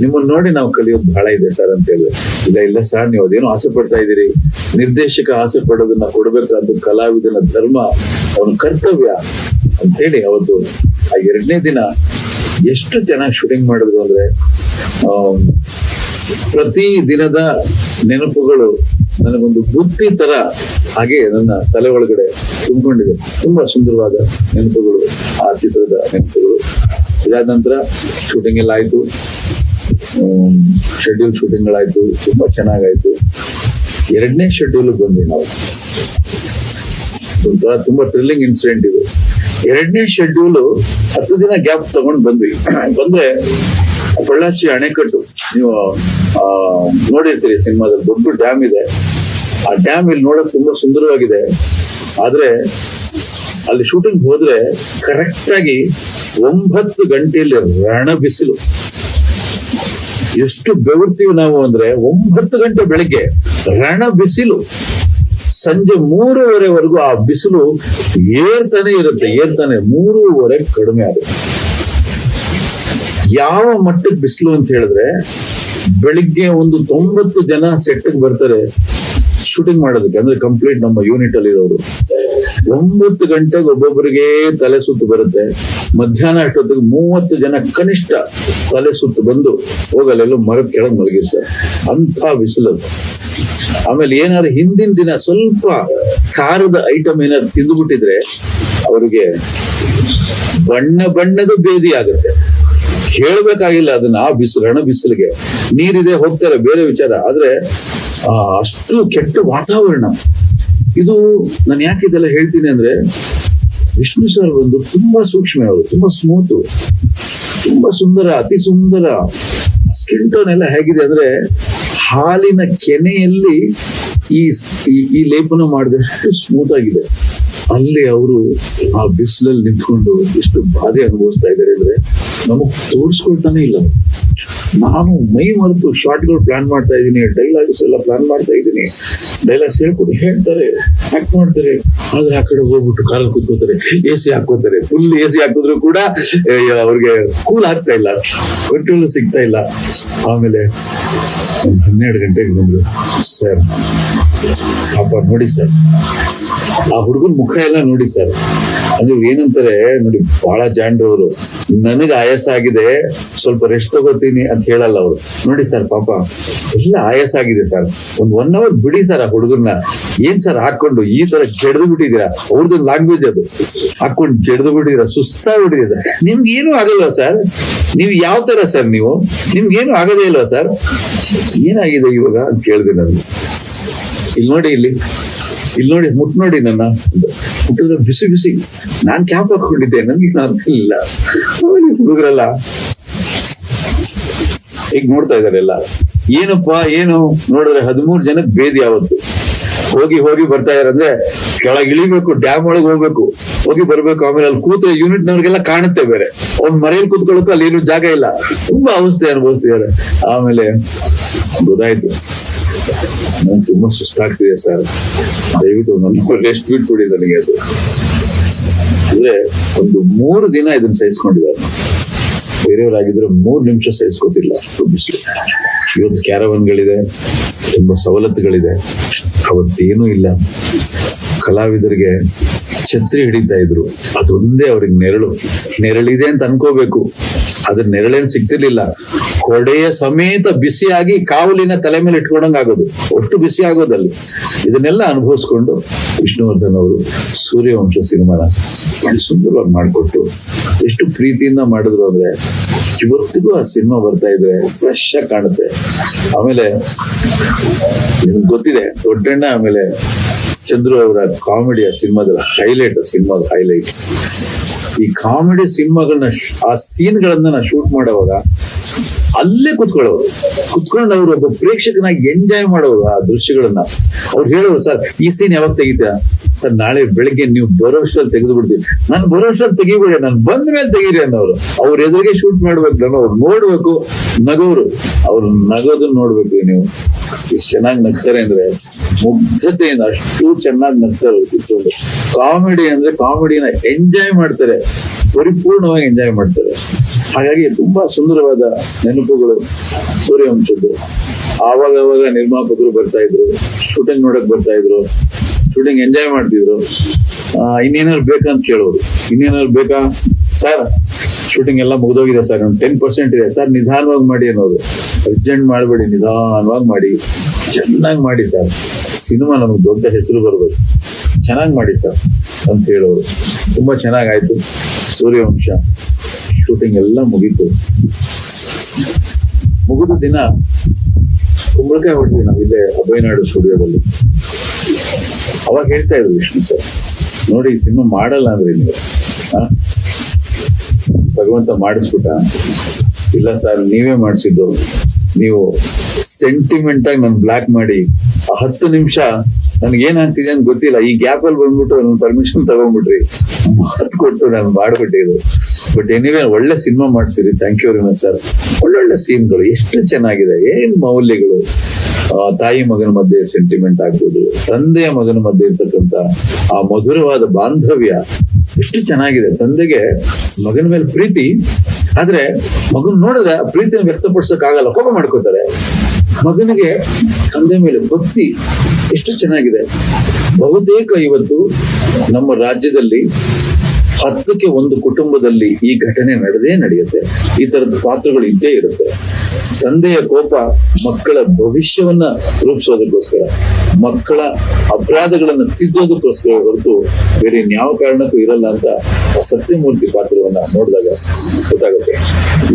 ನಿಮ್ಮನ್ನ ನೋಡಿ ನಾವು ಕಲಿಯೋದು ಬಹಳ ಇದೆ ಸರ್ ಅಂತ ಹೇಳಿದ್ರೆ. ಇಲ್ಲ ಇಲ್ಲ ಸರ್, ನೀವು ಅದೇನೋ ಆಸೆ ಪಡ್ತಾ ಇದ್ದೀರಿ. ನಿರ್ದೇಶಕ ಆಸೆ ಪಡೋದನ್ನ ಕೊಡ್ಬೇಕಾದ ಕಲಾವಿದನ ಧರ್ಮ, ಅವನ ಕರ್ತವ್ಯ ಅಂತ ಹೇಳಿ ಅವತ್ತು ಆ ಎರಡನೇ ದಿನ ಎಷ್ಟು ಚೆನ್ನಾಗಿ ಶೂಟಿಂಗ್ ಮಾಡಿದ್ರು ಅಂದ್ರೆ ಪ್ರತಿ ದಿನದ ನೆನಪುಗಳು ನನಗೊಂದು ಬುದ್ಧಿ ತರ ಹಾಗೆ ನನ್ನ ತಲೆ ಒಳಗಡೆ ತುಂಬಿಕೊಂಡಿದೆ. ತುಂಬಾ ಸುಂದರವಾದ ನೆನಪುಗಳು, ಆ ಚಿತ್ರದ ನೆನಪುಗಳು. ಇದಾದ ನಂತರ ಶೂಟಿಂಗ್ ಎಲ್ಲ ಆಯ್ತು. ಶೆಡ್ಯೂಲ್ ಶೂಟಿಂಗ್ಗಳಾಯ್ತು ತುಂಬಾ ಚೆನ್ನಾಗಾಯ್ತು. ಎರಡನೇ ಶೆಡ್ಯೂಲ್ ಬಂದ್ವಿ ನಾವು. ಒಂಥರ ತುಂಬಾ ಥ್ರಿಲ್ಲಿಂಗ್ ಇನ್ಸಿಡೆಂಟ್ ಇದು. ಎರಡನೇ ಶೆಡ್ಯೂಲ್ ಹತ್ತು ದಿನ ಗ್ಯಾಪ್ ತಗೊಂಡ್ ಬಂದ್ವಿ. ಬಂದ್ರೆ ಪಳ್ಳಾಚಿ ಅಣೆಕಟ್ಟು. ನೀವು ನೋಡಿರ್ತೀರಿ ಸಿನಿಮಾದಲ್ಲಿ ದೊಡ್ಡ ಡ್ಯಾಮ್ ಇದೆ. ಆ ಡ್ಯಾಮ್ ಇಲ್ಲಿ ನೋಡಕ್ ತುಂಬಾ ಸುಂದರವಾಗಿದೆ. ಆದ್ರೆ ಅಲ್ಲಿ ಶೂಟಿಂಗ್ ಹೋದ್ರೆ ಕರೆಕ್ಟ್ ಆಗಿ ಒಂಬತ್ತು ಗಂಟೆಯಲ್ಲಿ ರಣ ಬಿಸಿಲು ಎಷ್ಟು ಬೆವರ್ತೀವಿ ನಾವು ಅಂದ್ರೆ ಒಂಬತ್ತು ಗಂಟೆ ಬೆಳಿಗ್ಗೆ ರಣ ಬಿಸಿಲು ಸಂಜೆ ಮೂರುವರೆವರೆಗೂ ಆ ಬಿಸಿಲು ಏರ್ತಾನೆ ಇರುತ್ತೆ, ಏರ್ತಾನೆ, ಮೂರುವರೆ ಕಡಿಮೆ ಆಗುತ್ತೆ. ಯಾವ ಮಟ್ಟಕ್ಕೆ ಬಿಸಿಲು ಅಂತ ಹೇಳಿದ್ರೆ ಬೆಳಿಗ್ಗೆ ಒಂದು ತೊಂಬತ್ತು ಜನ ಸೆಟ್ಗೆ ಬರ್ತಾರೆ. ಶೂಟಿಂಗ್ ಮಾಡೋದಕ್ಕೆ, ಅಂದ್ರೆ ಕಂಪ್ಲೀಟ್ ನಮ್ಮ ಯೂನಿಟ್ ಅಲ್ಲಿ ಇರೋರು. ಒಂಬತ್ತು ಗಂಟೆಗೆ ಒಬ್ಬೊಬ್ಬರಿಗೆ ತಲೆ ಸುತ್ತು ಬರುತ್ತೆ. ಮಧ್ಯಾಹ್ನ ಅಷ್ಟೊತ್ತಿಗೆ ಮೂವತ್ತು ಜನ ಕನಿಷ್ಠ ತಲೆ ಸುತ್ತು ಬಂದು ಹೋಗಲೆಲ್ಲ ಮರದ ಕೆಳಗೆ ಮಲಗಿರ್ತಾರೆ. ಅಂತ ಬಿಸಿಲು ಆಮೇಲೆ ಏನಾದ್ರು ಹಿಂದಿನ ದಿನ ಸ್ವಲ್ಪ ಖಾರದ ಐಟಮ್ ಏನಾದ್ರು ತಿಂದುಬಿಟ್ಟಿದ್ರೆ ಅವರಿಗೆ ಬಣ್ಣ ಬಣ್ಣದ ಬೇದಿ ಆಗುತ್ತೆ. ಹೇಳ್ಬೇಕಾಗಿಲ್ಲ ಅದನ್ನ ಆ ಬಿಸಿಲು, ಹಣ ಬಿಸಿಲಿಗೆ. ನೀರಿದೆ ಹೋಗ್ತಾರೆ, ಬೇರೆ ವಿಚಾರ. ಆದ್ರೆ ಅಷ್ಟು ಕೆಟ್ಟ ವಾತಾವರಣ. ಇದು ನಾನು ಯಾಕೆ ಇದೆಲ್ಲ ಹೇಳ್ತೀನಿ ಅಂದ್ರೆ, ವಿಷ್ಣು ಸರ್ ಒಂದು ತುಂಬಾ ಸೂಕ್ಷ್ಮ ಅವರು, ತುಂಬಾ ಸ್ಮೂತ್ ತುಂಬಾ ಸುಂದರ, ಅತಿ ಸುಂದರ ಸ್ಕಿನ್ ಟೋನ್ ಎಲ್ಲ ಹೇಗಿದೆ ಅಂದ್ರೆ, ಹಾಲಿನ ಕೆನೆಯಲ್ಲಿ ಈ ಈ- ಲೇಪನ ಮಾಡಿದಷ್ಟು ಸ್ಮೂತ್ ಆಗಿದೆ. ಅಲ್ಲಿ ಅವರು ಆ ಬಿಸಿಲಲ್ಲಿ ನಿಂತ್ಕೊಂಡು ಎಷ್ಟು ಬಾಧೆ ಅನುಭವಿಸ್ತಾ ಇದ್ದಾರೆ ಅಂದ್ರೆ, ನಮಗ್ ತೋರಿಸ್ಕೊಳ್ತಾನೆ ಇಲ್ಲ. ನಾನು ಮೈ ಮರೆತು ಶಾರ್ಟ್ಗಳು ಪ್ಲಾನ್ ಮಾಡ್ತಾ ಇದ್ದೀನಿ ಡೈಲಾಗ್ಸ್ ಎಲ್ಲ ಪ್ಲಾನ್ ಮಾಡ್ತಾ ಇದ್ದೀನಿ. ಡೈಲಾಗ್ಸ್ ಹೇಳ್ಕೊಟ್ಟು ಹೇಳ್ತಾರೆ ಆಕ್ಟ್ ಮಾಡ್ತಾರೆ. ಆದ್ರೆ ಆ ಕಡೆ ಹೋಗ್ಬಿಟ್ಟು ಕಾಲ ಕೂತ್ಕೋತಾರೆ ಎ ಸಿ ಹಾಕೋತಾರೆ ಫುಲ್ ಎ ಸಿ ಹಾಕಿದ್ರು ಕೂಡ ಅವ್ರಿಗೆ ಕೂಲ್ ಆಗ್ತಾ ಇಲ್ಲ. ಕಂಟ್ರೋಲ್ ಸಿಗ್ತಾ ಇಲ್ಲ. ಆಮೇಲೆ ಹನ್ನೆರಡು ಗಂಟೆಗೆ ಬಂದ್ರು. ಸರ್ ಪಾಪ ನೋಡಿ ಸರ್ ಆ ಹುಡುಗನ ಮುಖ ಎಲ್ಲ ನೋಡಿ ಸರ್ ಅದು ಏನಂತಾರೆ, ನೋಡಿ ಬಹಳ ಜಾಂಡ್ರವರು ನನಗೆ ಆಯಾಸ ಆಗಿದೆ, ಸ್ವಲ್ಪ ರೆಸ್ಟ್ ತಗೋತೀನಿ ಅಂತ ಹೇಳಲ್ಲ ಅವರು. ನೋಡಿ ಸರ್, ಪಾಪ ಎಲ್ಲ ಆಯಾಸ ಆಗಿದೆ ಸರ್. ಒಂದ್ ಒನ್ ಅವರ್ ಬಿಡಿ ಸರ್ ಆ ಹುಡುಗರ್ನ. ಏನ್ ಸರ್ ಹಾಕೊಂಡು ಈ ತರ ಜಡ್ದು ಬಿಟ್ಟಿದ್ದೀರಾ? ಅವ್ರದ್ದು ಲ್ಯಾಂಗ್ವೇಜ್ ಅದು. ಹಾಕೊಂಡು ಜಡ್ದು ಬಿಟ್ಟಿದ್ದೀರಾ? ಸುಸ್ತಾಗ್ಬಿಟ್ಟಿದೆ ಸರ್. ನಿಮ್ಗೆ ಏನು ಆಗಲ್ವಾ ಸರ್? ನೀವು ಯಾವ ತರ ಸರ್ ನೀವು? ನಿಮ್ಗೆ ಏನು ಆಗದೇ ಇಲ್ವಾ ಸರ್? ಏನಾಗಿದೆ ಇವಾಗ ಅಂತ ಕೇಳಿದೆ ನಾನು. ಇಲ್ಲಿ ನೋಡಿ ಇಲ್ಲಿ. ಇಲ್ಲಿ ನೋಡಿ, ಮುಟ್ ನೋಡಿ ನನ್ನ. ಮುಟ್ಟಿದ್ರೆ ಬಿಸಿ ಬಿಸಿ. ನಾನ್ ಕ್ಯಾಪ್ ಹಾಕೊಂಡಿದ್ದೆ ನನ್ಗೆ ಇಲ್ಲ. ಹುಡುಗರಲ್ಲ. ಈಗ ನೋಡ್ತಾ ಇದಾರೆ ಎಲ್ಲ. ಏನಪ್ಪಾ, ಏನು? ನೋಡಿದ್ರೆ ಹದಿಮೂರು ಜನಕ್ಕೆ ಬೇದಿ ಯಾವತ್ತು? ಹೋಗಿ ಹೋಗಿ ಬರ್ತಾ ಇದಾರೆ ಅಂದ್ರೆ ಕೆಳಗೆ ಇಳಿಬೇಕು ಡ್ಯಾಮ್ ಒಳಗೆ ಹೋಗ್ಬೇಕು. ಹೋಗಿ ಬರ್ಬೇಕು, ಆಮೇಲೆ ಅಲ್ಲಿ ಕೂತ್ರೆ ಯೂನಿಟ್ ನವ್ರಿಗೆಲ್ಲ ಕಾಣುತ್ತೆ ಬೇರೆ. ಅವ್ನ್ ಮನೆಯಲ್ಲಿ ಕೂತ್ಕೊಳ್ಳೋಕೆ ಅಲ್ಲಿ ಏನು ಜಾಗ ಇಲ್ಲ. ತುಂಬಾ ಅವಸ್ಥೆ ಅನುಭವಿಸ್ತಿದ್ದಾರೆ. ಆಮೇಲೆ ಗೊತ್ತಾಯ್ತು. ನಂಗೆ ತುಂಬಾ ಸುಸ್ತಾಗ್ತಿದೆ ಸರ್. ದಯವಿಟ್ಟು ನನ್ನ ರೆಸ್ಟ್ ಬಿಟ್ಬಿಡಿ ನನಗೆ ಅದು. ಅಂದ್ರೆ ಒಂದು ಮೂರು ದಿನ ಇದನ್ನ ಸಹಿಸ್ಕೊಂಡಿದ್ದಾರೆ ಬೇರೆಯವರಾಗಿದ್ರೆ ಮೂರ್ ನಿಮಿಷ ಸಹಿಸ್ಕೋತಿಲ್ಲ ಅಷ್ಟು ಬಿಸಿಲು ಇವತ್ತು ಕ್ಯಾರವನ್ಗಳಿದೆ, ತುಂಬಾ ಸವಲತ್ತುಗಳಿದೆ. ಅವತ್ತೇನೂ ಇಲ್ಲ. ಕಲಾವಿದರಿಗೆ ಛತ್ರಿ ಹಿಡಿತಾ ಇದ್ರು. ಅದೊಂದೇ ಅವ್ರಿಗೆ ನೆರಳು. ನೆರಳಿದೆ ಅಂತ ಅನ್ಕೋಬೇಕು. ಅದ್ರ ನೆರಳೇನ್ ಸಿಗ್ತಿರ್ಲಿಲ್ಲ. ಕೊಡೆಯ ಸಮೇತ ಬಿಸಿಯಾಗಿ ಕಾವಲಿನ ತಲೆ ಮೇಲೆ ಇಟ್ಕೊಂಡಂಗ ಆಗೋದು. ಅಷ್ಟು ಬಿಸಿ ಆಗೋದಲ್ಲಿ. ಇದನ್ನೆಲ್ಲ ಅನುಭವಿಸ್ಕೊಂಡು ವಿಷ್ಣುವರ್ಧನ್ ಅವರು ಸೂರ್ಯವಂಶ ಸಿನಿಮಾನ ಸುಂದರವಾಗಿ ಮಾಡಿಕೊಟ್ಟು ಎಷ್ಟು ಪ್ರೀತಿಯಿಂದ ಮಾಡಿದ್ರು ಅಂದ್ರೆ ಇವತ್ತಿಗೂ ಆ ಸಿನಿಮಾ ಬರ್ತಾ ಇದ್ರೆ ಫ್ರೆಶ್ ಆಗಿ ಕಾಣುತ್ತೆ. ಆಮೇಲೆ ನಿಮ್ಗೆ ಗೊತ್ತಿದೆ, ದೊಡ್ಡಣ್ಣ ಆಮೇಲೆ ಚಂದ್ರು ಅವರ ಆ ಸಿನಿಮಾದ ಹೈಲೈಟ್ ಸಿನಿಮಾದ ಹೈಲೈಟ್ ಈ ಕಾಮಿಡಿ ಸಿನಿಮಾಗಳನ್ನ ಆ ಸೀನ್ಗಳನ್ನ ನಾ ಶೂಟ್ ಮಾಡೋವಾಗ ಅಲ್ಲೇ ಕುತ್ಕೊಳ್ಳೋರು. ಕುತ್ಕೊಂಡು ಅವರು ಒಬ್ಬ ಪ್ರೇಕ್ಷಕನಾಗಿ ಎಂಜಾಯ್ ಮಾಡೋರು ಆ ದೃಶ್ಯಗಳನ್ನ. ಅವ್ರು ಹೇಳೋರು, ಸರ್, ಈ ಸೀನ್ ಯಾವಾಗ ತೆಗಿತೀರಾ ನಾಳೆ ಬೆಳಿಗ್ಗೆ ನೀವು ಬರೋಷ್ಟರಲ್ಲಿ ತೆಗೆದು ಬಿಡ್ತೀವಿ ನಾನು ಬರೋಷ್ಟರಲ್ಲಿ ತೆಗಿಬೇಡಿ ನಾನು ಬಂದ ಮೇಲೆ ತೆಗೀರಿ ಅನ್ನೋರು. ಅವ್ರ ಎದುರಿಗೆ ಶೂಟ್ ಮಾಡ್ಬೇಕು ನಾನು. ಅವ್ರು ನೋಡ್ಬೇಕು. ನಗೋರು. ಅವ್ರ ನಗೋದನ್ನ ನೋಡ್ಬೇಕು ನೀವು. ಎಷ್ಟು ಚೆನ್ನಾಗಿ ನಗ್ತಾರೆ ಅಂದ್ರೆ ಮುಗ್ಧತೆಯಿಂದ ಅಷ್ಟು ಚೆನ್ನಾಗಿ ನಗ್ತಾರೆ ಅವ್ರು ಕಾಮಿಡಿ ಅಂದ್ರೆ ಕಾಮಿಡಿನ ಎಂಜಾಯ್ ಮಾಡ್ತಾರೆ. ಪರಿಪೂರ್ಣವಾಗಿ ಎಂಜಾಯ್ ಮಾಡ್ತಾರೆ. ಹಾಗಾಗಿ ತುಂಬಾ ಸುಂದರವಾದ ನೆನಪುಗಳು ಸೂರ್ಯವಂಶದ್ದು. ಆವಾಗವಾಗ ಆವಾಗ ನಿರ್ಮಾಪಕರು ಬರ್ತಾ ಇದ್ರು. ಶೂಟಿಂಗ್ ನೋಡಕ್ ಬರ್ತಾ ಇದ್ರು. ಶೂಟಿಂಗ್ ಎಂಜಾಯ್ ಮಾಡ್ತಿದ್ರು. ಇನ್ನೇನಾದ್ರು ಬೇಕಾ ಬೇಕಂತ ಕೇಳೋರು. ಇನ್ನೇನಾದ್ರು ಬೇಕಾ? ಸರ್ ಶೂಟಿಂಗ್ ಎಲ್ಲ ಮುಗಿದೋಗಿದೆ ಸರ್. ಒಂದು ಟೆನ್ ಪರ್ಸೆಂಟ್ ಇದೆ. ಸರ್, ನಿಧಾನವಾಗಿ ಮಾಡಿ ಅನ್ನೋದು. ಅರ್ಜೆಂಟ್ ಮಾಡಬೇಡಿ, ನಿಧಾನವಾಗಿ ಮಾಡಿ. ಚೆನ್ನಾಗಿ ಮಾಡಿ ಸರ್. ಸಿನಿಮಾ ನಮಗೆ ದೊಡ್ಡ ಹೆಸರು ಬರ್ಬೇಕು. ಚೆನ್ನಾಗಿ ಮಾಡಿ ಸರ್ ಅಂತ ಹೇಳೋರು. ತುಂಬಾ ಚೆನ್ನಾಗಾಯ್ತು. ಸೂರ್ಯವಂಶ ಶೂಟಿಂಗ್ ಎಲ್ಲ ಮುಗೀತು. ಮುಗಿದ ದಿನ ಕುಂಬಳಕಾಯಿ ಹೊಡ್ತೀವಿ ನಾವು ಇಲ್ಲೇ ಅಭಯನಾಡು ಸ್ಟುಡಿಯೋದಲ್ಲಿ ಅವಾಗ ಹೇಳ್ತಾ ಇದ್ರು ವಿಷ್ಣು ಸರ್. ನೋಡಿ, ಈ ಸಿನಿಮಾ ಮಾಡಲ್ಲ ಅಂದ್ರೆ ನೀವು? ಭಗವಂತ ಮಾಡಿಸ್ಬಿಟ್ಟ ಇಲ್ಲ ಸರ್, ನೀವೇ ಮಾಡಿಸಿದ್ದು. ನೀವು ಸೆಂಟಿಮೆಂಟ್ ಆಗಿ ನನ್ ಬ್ಲಾಕ್ ಮಾಡಿ, ಆ ಹತ್ತು ನಿಮಿಷ ನನ್ಗೆ ಏನಾಗ್ತಿದೆ ಅಂತ ಗೊತ್ತಿಲ್ಲ. ಈ ಗ್ಯಾಪ್ ಅಲ್ಲಿ ಬಂದ್ಬಿಟ್ಟು ನನ್ನ ಪರ್ಮಿಷನ್ ತಗೊಂಡ್ಬಿಟ್ರಿ. ಮಾತು ಕೊಟ್ಟು ನಾನು ಮಾಡ್ಬಿಟ್ಟಿದ್ರು ಬಟ್ ಎನಿವೇ ಒಳ್ಳೆ cinema ಮಾಡ್ಸಿರಿ thank you very much sir ಒಳ್ಳೊಳ್ಳೆ ಸೀನ್ಗಳು ಎಷ್ಟು ಚೆನ್ನಾಗಿದೆ. ಏನ್ ಮೌಲ್ಯಗಳು. ತಾಯಿ ಮಗನ ಮಧ್ಯೆ ಸೆಂಟಿಮೆಂಟ್ ಆಗ್ಬೋದು, ತಂದೆಯ ಮಗನ ಮಧ್ಯೆ ಇರ್ತಕ್ಕಂತ ಆ ಮಧುರವಾದ ಬಾಂಧವ್ಯ ಎಷ್ಟು ಚೆನ್ನಾಗಿದೆ. ತಂದೆಗೆ ಮಗನ ಮೇಲೆ ಪ್ರೀತಿ, ಆದ್ರೆ ಮಗನ್ ನೋಡಿದ್ರೆ ಆ ಪ್ರೀತಿನ ವ್ಯಕ್ತಪಡಿಸಕ್ ಆಗಲ್ಲ ಕೋಪ ಮಾಡ್ಕೋತಾರೆ. ಮಗನಿಗೆ ತಂದೆ ಮೇಲೆ ಭಕ್ತಿ ಎಷ್ಟು ಚೆನ್ನಾಗಿದೆ. ಬಹುತೇಕ ಇವತ್ತು ನಮ್ಮ ರಾಜ್ಯದಲ್ಲಿ ಹತ್ತಕ್ಕೆ ಒಂದು ಕುಟುಂಬದಲ್ಲಿ ಈ ಘಟನೆ ನಡೆದೇ ನಡೆಯುತ್ತೆ. ಈ ತರದ ಪಾತ್ರಗಳು ಇದ್ದೇ ಇರುತ್ತೆ. ತಂದೆಯ ಕೋಪ ಮಕ್ಕಳ ಭವಿಷ್ಯವನ್ನ ರೂಪಿಸೋದಕ್ಕೋಸ್ಕರ, ಮಕ್ಕಳ ಅಪರಾಧಗಳನ್ನ ತಿದ್ದೋದಕ್ಕೋಸ್ಕರ ಹೊರತು ಬೇರೆ ಯಾವ ಕಾರಣಕ್ಕೂ ಇರಲ್ಲ ಅಂತ ಆ ಸತ್ಯಮೂರ್ತಿ ಪಾತ್ರವನ್ನ ನೋಡಿದಾಗ ಗೊತ್ತಾಗುತ್ತೆ.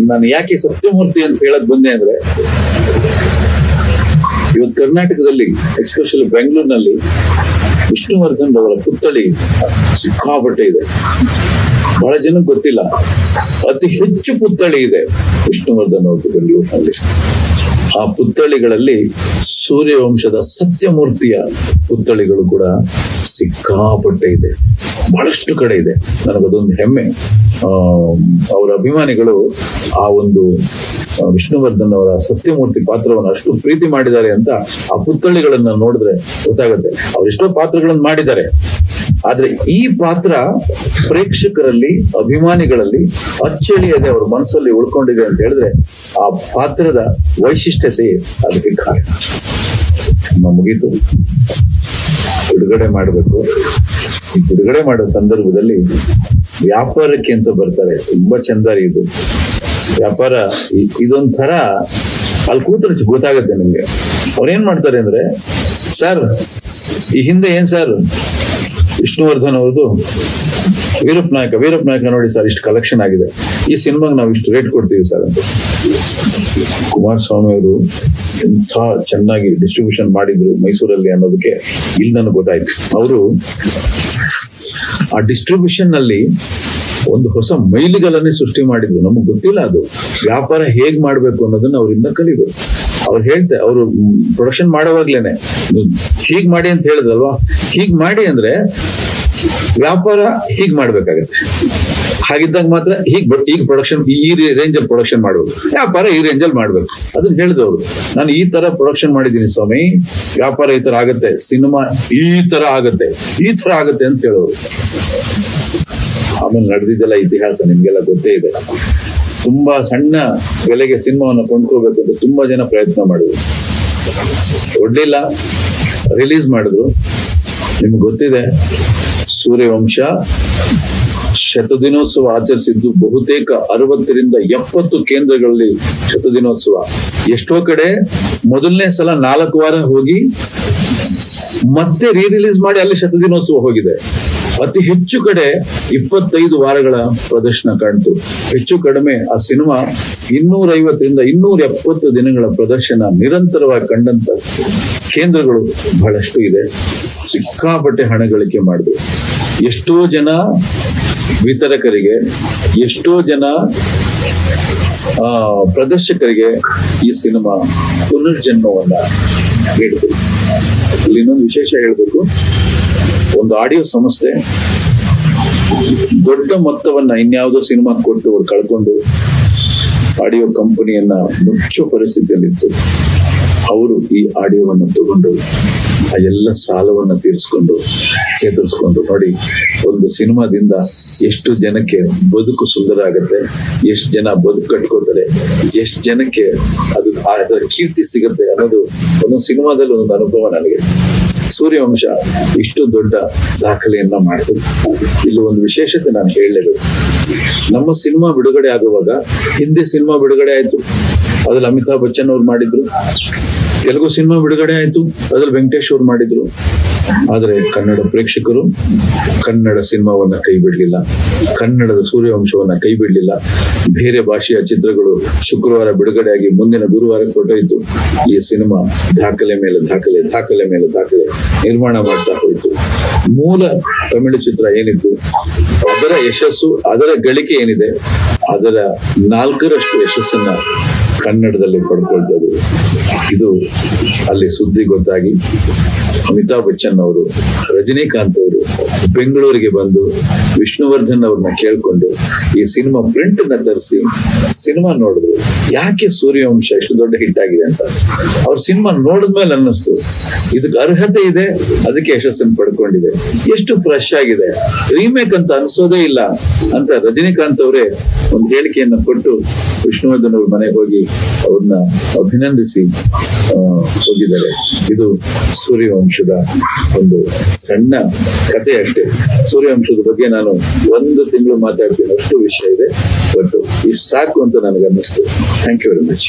ನಾನು ಯಾಕೆ ಸತ್ಯಮೂರ್ತಿ ಅಂತ ಹೇಳಕ್ ಬಂದೆ ಅಂದ್ರೆ, ಇವತ್ತು ಕರ್ನಾಟಕದಲ್ಲಿ ಎಸ್ಪೆಷಲಿ ಬೆಂಗಳೂರಿನಲ್ಲಿ ವಿಷ್ಣುವರ್ಧನ್ ಅವರ ಪುತ್ಥಳಿ ಸಿಕ್ಕಾಪಟ್ಟೆ ಇದೆ. ಬಹಳ ಜನ ಗೊತ್ತಿಲ್ಲ. ಅತಿ ಹೆಚ್ಚು ಪುತ್ಥಳಿ ಇದೆ ವಿಷ್ಣುವರ್ಧನ್ ಅವ್ರದ್ದು ಬೆಂಗಳೂರಿನಲ್ಲಿ. ಆ ಪುತ್ಥಳಿಗಳಲ್ಲಿ ಸೂರ್ಯವಂಶದ ಸತ್ಯಮೂರ್ತಿಯ ಪುತ್ಥಳಿಗಳು ಕೂಡ ಸಿಕ್ಕಾಪಟ್ಟೆ ಇದೆ. ಬಹಳಷ್ಟು ಕಡೆ ಇದೆ. ನನಗದೊಂದು ಹೆಮ್ಮೆ. ಅವರ ಅಭಿಮಾನಿಗಳು ಆ ಒಂದು ವಿಷ್ಣುವರ್ಧನ್ ಅವರ ಸತ್ಯಮೂರ್ತಿ ಪಾತ್ರವನ್ನು ಅಷ್ಟು ಪ್ರೀತಿ ಮಾಡಿದ್ದಾರೆ ಅಂತ ಆ ಪುತ್ಥಳಿಗಳನ್ನ ನೋಡಿದ್ರೆ ಗೊತ್ತಾಗುತ್ತೆ. ಅವರೆಷ್ಟೋ ಪಾತ್ರಗಳನ್ನು ಮಾಡಿದ್ದಾರೆ. ಆದ್ರೆ ಈ ಪಾತ್ರ ಪ್ರೇಕ್ಷಕರಲ್ಲಿ, ಅಭಿಮಾನಿಗಳಲ್ಲಿ ಅಚ್ಚಳಿಯದೆ ಅವ್ರ ಮನಸ್ಸಲ್ಲಿ ಉಳ್ಕೊಂಡಿದೆ ಅಂತ ಹೇಳಿದ್ರೆ ಆ ಪಾತ್ರದ ವೈಶಿಷ್ಟ್ಯತೆ ಅದಕ್ಕೆ ಕಾರಣ. ಮುಗೀತು ಬಿಡುಗಡೆ ಮಾಡಬೇಕು. ಈ ಬಿಡುಗಡೆ ಮಾಡೋ ಸಂದರ್ಭದಲ್ಲಿ ವ್ಯಾಪಾರಕ್ಕೆ ಅಂತ ಬರ್ತಾರೆ. ತುಂಬಾ ಚಂದ ಇದು. ವ್ಯಾಪಾರ ಇದೊಂಥರ ಅಲ್ಲಿ ಕೂತ್ರೆ ಗೊತ್ತಾಗತ್ತೆ ನಿಮ್ಗೆ. ಅವ್ರೇನ್ ಮಾಡ್ತಾರೆ ಅಂದ್ರೆ, ಸರ್, ಈ ಹಿಂದೆ ಏನ್ ಸರ್? ವಿಷ್ಣುವರ್ಧನ್ ಅವ್ರದ್ದು ವೀರಪ್ಪ ನಾಯಕ ವೀರಪ್ಪ ನಾಯಕ ನೋಡಿ ಸರ್, ಇಷ್ಟು ಕಲೆಕ್ಷನ್ ಆಗಿದೆ. ಈ ಸಿನಿಮಾಗೆ ನಾವು ಇಷ್ಟು ರೇಟ್ ಕೊಡ್ತೀವಿ ಸರ್ ಅಂತ. ಕುಮಾರಸ್ವಾಮಿ ಅವರು ಎಂಥ ಚೆನ್ನಾಗಿ ಡಿಸ್ಟ್ರಿಬ್ಯೂಷನ್ ಮಾಡಿದ್ರು ಮೈಸೂರಲ್ಲಿ ಅನ್ನೋದಕ್ಕೆ ಇಲ್ಲಿ ನನಗೆ ಗೊತ್ತಾಯ್ತು. ಅವರು ಆ ಡಿಸ್ಟ್ರಿಬ್ಯೂಷನ್ನಲ್ಲಿ ಒಂದು ಹೊಸ ಮೈಲಿಗಲನ್ನೇ ಸೃಷ್ಟಿ ಮಾಡಿದ್ರು. ನಮಗೆ ಗೊತ್ತಿಲ್ಲ ಅದು. ವ್ಯಾಪಾರ ಹೇಗ್ ಮಾಡ್ಬೇಕು ಅನ್ನೋದನ್ನ ಅವರಿಂದ ಕಲಿಬೇಕು ಅವ್ರು ಹೇಳ್ತಾರೆ ಅವರು ಪ್ರೊಡಕ್ಷನ್ ಮಾಡೋವಾಗ್ಲೇನೆ ಹೀಗ್ ಮಾಡಿ ಅಂತ ಹೇಳಿದ್ರಲ್ವಾ? ಹೀಗ್ ಮಾಡಿ ಅಂದ್ರೆ ವ್ಯಾಪಾರ ಹೀಗ್ ಮಾಡ್ಬೇಕಾಗತ್ತೆ. ಹಾಗಿದ್ದಾಗ ಮಾತ್ರ ಹೀಗ್ ಈಗ ಪ್ರೊಡಕ್ಷನ್ ಈ ರೇಂಜ್ ಅಲ್ಲಿ ಪ್ರೊಡಕ್ಷನ್ ಮಾಡಬೇಕು ವ್ಯಾಪಾರ ಈ ರೇಂಜ್ ಅಲ್ಲಿ ಮಾಡ್ಬೇಕು. ಅದನ್ನ ಹೇಳಿದವರು, ನಾನು ಈ ತರ ಪ್ರೊಡಕ್ಷನ್ ಮಾಡಿದ್ದೀನಿ ಸ್ವಾಮಿ, ವ್ಯಾಪಾರ ಈ ತರ ಆಗತ್ತೆ, ಸಿನಿಮಾ ಈ ತರ ಆಗುತ್ತೆ, ಈ ತರ ಆಗುತ್ತೆ ಅಂತ ಹೇಳೋರು. ಆಮೇಲೆ ನಡೆದಿದ್ದೆಲ್ಲ ಇತಿಹಾಸ ನಿಮ್ಗೆಲ್ಲ ಗೊತ್ತೇ ಇದೆ. ತುಂಬಾ ಸಣ್ಣ ಬೆಲೆಗೆ ಸಿನಿಮಾವನ್ನು ಕೊಂಡ್ಕೋಬೇಕು ಅಂತ ತುಂಬಾ ಜನ ಪ್ರಯತ್ನ ಮಾಡಿದ್ರು. ಒಡ್ಲಿಲ್ಲ ರಿಲೀಸ್ ಮಾಡಿದ್ರು. ನಿಮ್ಗೆ ಗೊತ್ತಿದೆ, ಸೂರ್ಯವಂಶ ಶತದಿನೋತ್ಸವ ಆಚರಿಸಿದ್ದು ಬಹುತೇಕ ಅರವತ್ತರಿಂದ ಎಪ್ಪತ್ತು ಕೇಂದ್ರಗಳಲ್ಲಿ ಶತದಿನೋತ್ಸವ. ಎಷ್ಟೋ ಕಡೆ ಮೊದಲನೇ ಸಲ ನಾಲ್ಕು ವಾರ ಹೋಗಿ ಮತ್ತೆ ರೀ ರಿಲೀಸ್ ಮಾಡಿ ಅಲ್ಲಿ ಶತದಿನೋತ್ಸವ ಹೋಗಿದೆ. ಅತಿ ಹೆಚ್ಚು ಕಡೆ ಇಪ್ಪತ್ತೈದು ವಾರಗಳ ಪ್ರದರ್ಶನ ಕಾಣ್ತು. ಹೆಚ್ಚು ಕಡಿಮೆ ಆ ಸಿನಿಮಾ ಇನ್ನೂರ ಐವತ್ತರಿಂದ ಇನ್ನೂರ ಎಪ್ಪತ್ತು ದಿನಗಳ ಪ್ರದರ್ಶನ ನಿರಂತರವಾಗಿ ಕಂಡಂತ ಕೇಂದ್ರಗಳು ಬಹಳಷ್ಟು ಇದೆ. ಸಿಕ್ಕಾಪಟ್ಟೆ ಹಣ ಗಳಿಕೆ ಮಾಡಿದ್ರು ಎಷ್ಟೋ ಜನ ವಿತರಕರಿಗೆ ಎಷ್ಟೋ ಜನ ಪ್ರದರ್ಶಕರಿಗೆ ಈ ಸಿನಿಮಾ ಪುನರ್ಜನ್ಮವನ್ನ ನೀಡಿತು ಇಲ್ಲಿ ಇನ್ನೊಂದು ವಿಶೇಷ ಹೇಳ್ಬೇಕು. ಒಂದು ಆಡಿಯೋ ಸಂಸ್ಥೆ ದೊಡ್ಡ ಮೊತ್ತವನ್ನ ಇನ್ಯಾವುದೋ ಸಿನಿಮಾ ಕೊಟ್ಟು ಅವ್ರು ಕಳ್ಕೊಂಡು ಆಡಿಯೋ ಕಂಪನಿಯನ್ನ ಮುಚ್ಚೋ ಪರಿಸ್ಥಿತಿಯಲ್ಲಿತ್ತು. ಅವರು ಈ ಆಡಿಯೋವನ್ನು ತಗೊಂಡು ಆ ಎಲ್ಲ ಸಾಲವನ್ನು ತೀರಿಸ್ಕೊಂಡು, ಚೇತರಿಸ್ಕೊಂಡು ನೋಡಿ, ಒಂದು ಸಿನಿಮಾದಿಂದ ಎಷ್ಟು ಜನಕ್ಕೆ ಬದುಕು ಸುಂದರ ಆಗುತ್ತೆ, ಎಷ್ಟು ಜನ ಬದುಕು ಕಟ್ಕೋತಾರೆ ಎಷ್ಟು ಜನಕ್ಕೆ ಅದು ಅದರ ಕೀರ್ತಿ ಸಿಗುತ್ತೆ ಅನ್ನೋದು ಒಂದೊಂದು ಸಿನಿಮಾದಲ್ಲಿ ಒಂದು ಅನುಭವ ನನಗೆ. ಸೂರ್ಯವಂಶ ಇಷ್ಟು ದೊಡ್ಡ ದಾಖಲೆಯನ್ನ ಮಾಡಿತು ಇಲ್ಲಿ ಒಂದು ವಿಶೇಷತೆ ನಾನು ಹೇಳಲೇಬೇಕು. ನಮ್ಮ ಸಿನಿಮಾ ಬಿಡುಗಡೆ ಆಗುವಾಗ ಹಿಂದೆ ಸಿನಿಮಾ ಬಿಡುಗಡೆ ಆಯ್ತು. ಅದ್ರಲ್ಲಿ ಅಮಿತಾಬ್ ಬಚ್ಚನ್ ಅವ್ರು ಮಾಡಿದ್ರು. ತೆಲುಗು ಸಿನಿಮಾ ಬಿಡುಗಡೆ ಆಯ್ತು. ಅದ್ರಲ್ಲಿ ವೆಂಕಟೇಶ್ ಅವ್ರು ಮಾಡಿದ್ರು. ಆದ್ರೆ ಕನ್ನಡ ಪ್ರೇಕ್ಷಕರು ಕನ್ನಡ ಸಿನಿಮಾವನ್ನ ಕೈ ಬಿಡಲಿಲ್ಲ. ಕನ್ನಡದ ಸೂರ್ಯವಂಶವನ್ನ ಕೈ ಬಿಡಲಿಲ್ಲ. ಬೇರೆ ಭಾಷೆಯ ಚಿತ್ರಗಳು ಶುಕ್ರವಾರ ಬಿಡುಗಡೆಯಾಗಿ ಮುಂದಿನ ಗುರುವಾರ ಕೊಟ್ಟೋಯ್ತು. ಈ ಸಿನಿಮಾ ದಾಖಲೆ ಮೇಲೆ ದಾಖಲೆ ದಾಖಲೆ ಮೇಲೆ ದಾಖಲೆ ನಿರ್ಮಾಣ ಮಾಡ್ತಾ ಹೋಯ್ತು. ಮೂಲ ತಮಿಳು ಚಿತ್ರ ಏನಿತ್ತು? ಅದರ ಯಶಸ್ಸು, ಅದರ ಗಳಿಕೆ ಏನಿದೆ? ಅದರ ನಾಲ್ಕರಷ್ಟು ಯಶಸ್ಸನ್ನ ಕನ್ನಡದಲ್ಲಿ ಪಡ್ಕೊಳ್ತದೆ. ಇದು ಅಲ್ಲಿ ಸುದ್ದಿ ಗೊತ್ತಾಗಿ ಅಮಿತಾಬ್ ಬಚ್ಚನ್ ಅವರು, ರಜನಿಕಾಂತ್ ಅವರು, ಬೆಂಗಳೂರಿಗೆ ಬಂದು ವಿಷ್ಣುವರ್ಧನ್ ಅವ್ರನ್ನ ಕೇಳ್ಕೊಂಡು ಈ ಸಿನಿಮಾ ಪ್ರಿಂಟ್ನ ತರಿಸಿ ಸಿನಿಮಾ ನೋಡಿದ್ರು. ಯಾಕೆ ಸೂರ್ಯವಂಶ ಎಷ್ಟು ದೊಡ್ಡ ಹಿಟ್ ಆಗಿದೆ ಅಂತ. ಅವ್ರ ಸಿನಿಮಾ ನೋಡಿದ್ಮೇಲೆ ಅನ್ನಿಸ್ತು. ಇದಕ್ಕೆ ಅರ್ಹತೆ ಇದೆ, ಅದಕ್ಕೆ ಯಶಸ್ಸನ್ನು ಪಡ್ಕೊಂಡಿದೆ. ಎಷ್ಟು ಫ್ರೆಶ್ ಆಗಿದೆ. ರೀಮೇಕ್ ಅಂತ ಅನಿಸೋದೇ ಇಲ್ಲ ಅಂತ ರಜನಿಕಾಂತ್ ಅವರೇ ಒಂದು ಹೇಳಿಕೆಯನ್ನು ಕೊಟ್ಟು ವಿಷ್ಣುವರ್ಧನ್ ಅವ್ರ ಮನೆಗೆ ಹೋಗಿ ಅವ್ರನ್ನ ಅಭಿನಂದಿಸಿ ಹೋಗಿದ್ದಾರೆ. ಇದು ಸೂರ್ಯವಂಶದ ಒಂದು ಸಣ್ಣ ಕಥೆ ಅಷ್ಟೇ. ಸೂರ್ಯವಂಶದ ಬಗ್ಗೆ ನಾನು ಒಂದು ತಿಂಗಳು ಮಾತಾಡ್ತೀನಿ. ಅಷ್ಟು ವಿಷಯ ಇದೆ. ಬಟ್ ಇಷ್ಟು ಸಾಕು ಅಂತ ನನಗೆ ಅನ್ನಿಸ್ತು ಥ್ಯಾಂಕ್ ಯು ವೆರಿ ಮಚ್